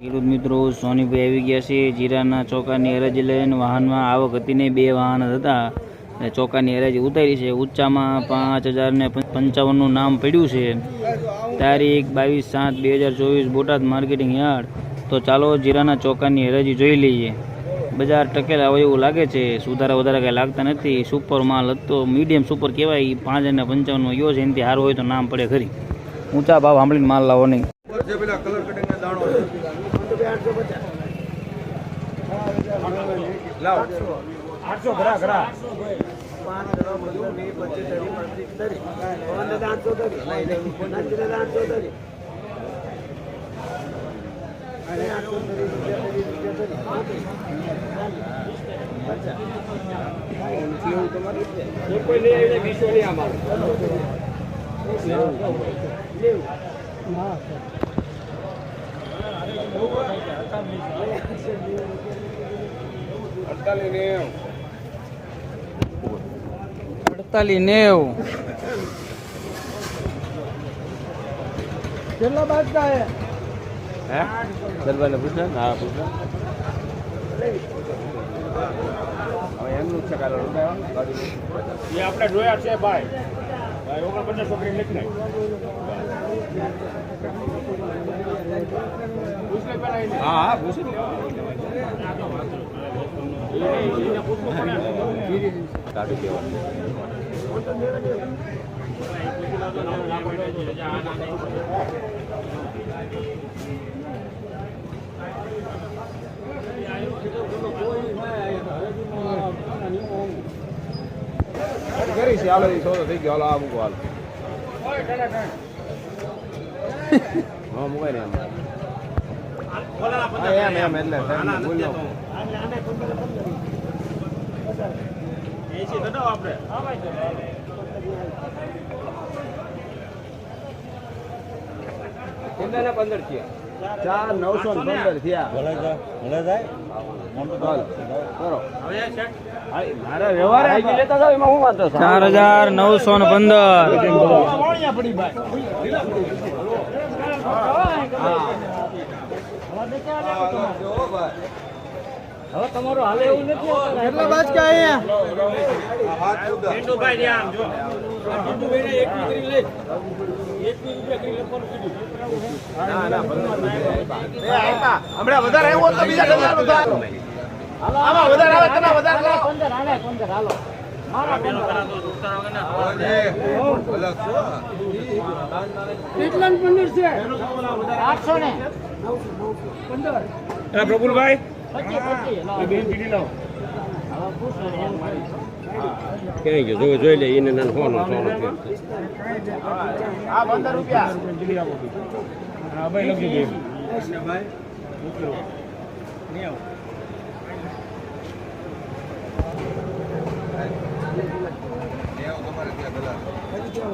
ખેડૂત મિત્રો, સોનીભાઈ આવી ગયા છે. જીરાના ચોકાની હરાજી લઈને વાહનમાં આવક હતી ને બે વાહન હતા. ચોકાની હરાજી ઉતારી છે. ઊંચામાં પાંચ હજાર ને પંચાવનનું નામ પડ્યું છે. તારીખ બાવીસ સાત બે હજાર ચોવીસ, બોટાદ માર્કેટિંગ યાર્ડ. તો ચાલો જીરાના ચોકાની હરાજી જોઈ લઈએ. બજાર ટકેલા હોય એવું લાગે છે. સુધારા વધારા કંઈ લાગતા નથી. સુપર માલ હતો. મીડિયમ સુપર કહેવાય. પાંચ અને પંચાવનનો યો છે. એનાથી સારું હોય તો નામ પડે ખરી. ઊંચા ભાવ સાંભળીને માલ લાવો નહીં જે પેલા કલર કટિંગ ના દાણો છે લાવ. આઠસો ઘરા ઘરા કોઈ લઈ આવીને વીસો લઈ આમાં નેવ અડતાલીસ નેવ. કેટલા બાજતા હે? હે? દરબારને પૂછે હા પૂછે હવે એમનું છે કાલે એ આપણે જોયા છે ભાઈ. ભાઈ ઓગણ છોકરી લખી નાખ. હા હા પૂછે કાઢી કરી છે હાલો સોદો થઈ ગયો હાલો આ મૂકો હાલ હા મુકાય ને એમ એમ એમ એટલે નાખો. તો આપણે કેટલાના પંદર થયા ચાર નવસો પંદર થયા હા, હું? ચાર હજાર નવસો ને પંદર પડી ભાઈ હવે તમારું હાલ એવું નથી કેટલા બાજકા અહીંયા? પિન્ટુભાઈ આમ જો. એક દીકરી લઈ. એક રૂપિયા કરી લખવાનું કીધું. ના, ના, પંદર એ આયપા. હમણાં વધારે આવ્યો તો બીજા હજારનો થાત. આમાં વધારે આવે તમે વધારે લો. પંદર હાલે પંદર હાલો. કેટલા પંદર. છે? આઠસો ને. પંદર. પ્રફુલભાઈ? ક્યાંય ગયો જોઈ જોઈ લે એને નાન ફોન આ પંદર રૂપિયા. હા ભાઈ લખી દે પાંચ હજાર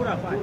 ને પાંચ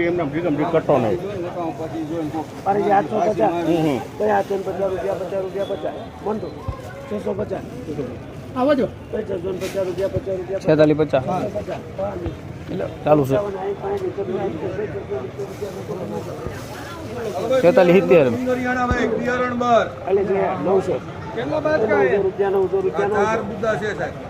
એમને ભીગ કટતો નહીં છેતાલીસ પચાસ ચાલુ છે છેતાલીસ સિત્તેર કેટલા બાદ ચાર મુદ્દા છે સાહેબ ખરા ખરા હાલો હાલો. રૂપિયા પાંચ હજાર પૂરા પાંચ દસ પંદર અહીં છેતાલીસ નથી પાંચ નવસો રૂપિયા વીસ રૂપિયા છે રૂપિયા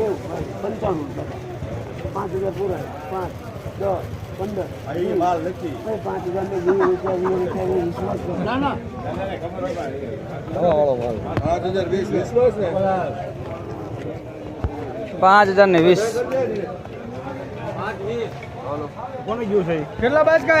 નેવું પંચાણું ટકા પાંચ હજાર પૂરા પાંચ દસ પંદર પાંચ હજાર ને વીસ રૂપિયા વીસ રૂપિયા વિશ્વાસ પાંચ હજાર ને વીસ કેટલા બાજ કા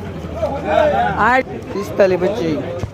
આઠ પિસ્તાલીસ પચીસ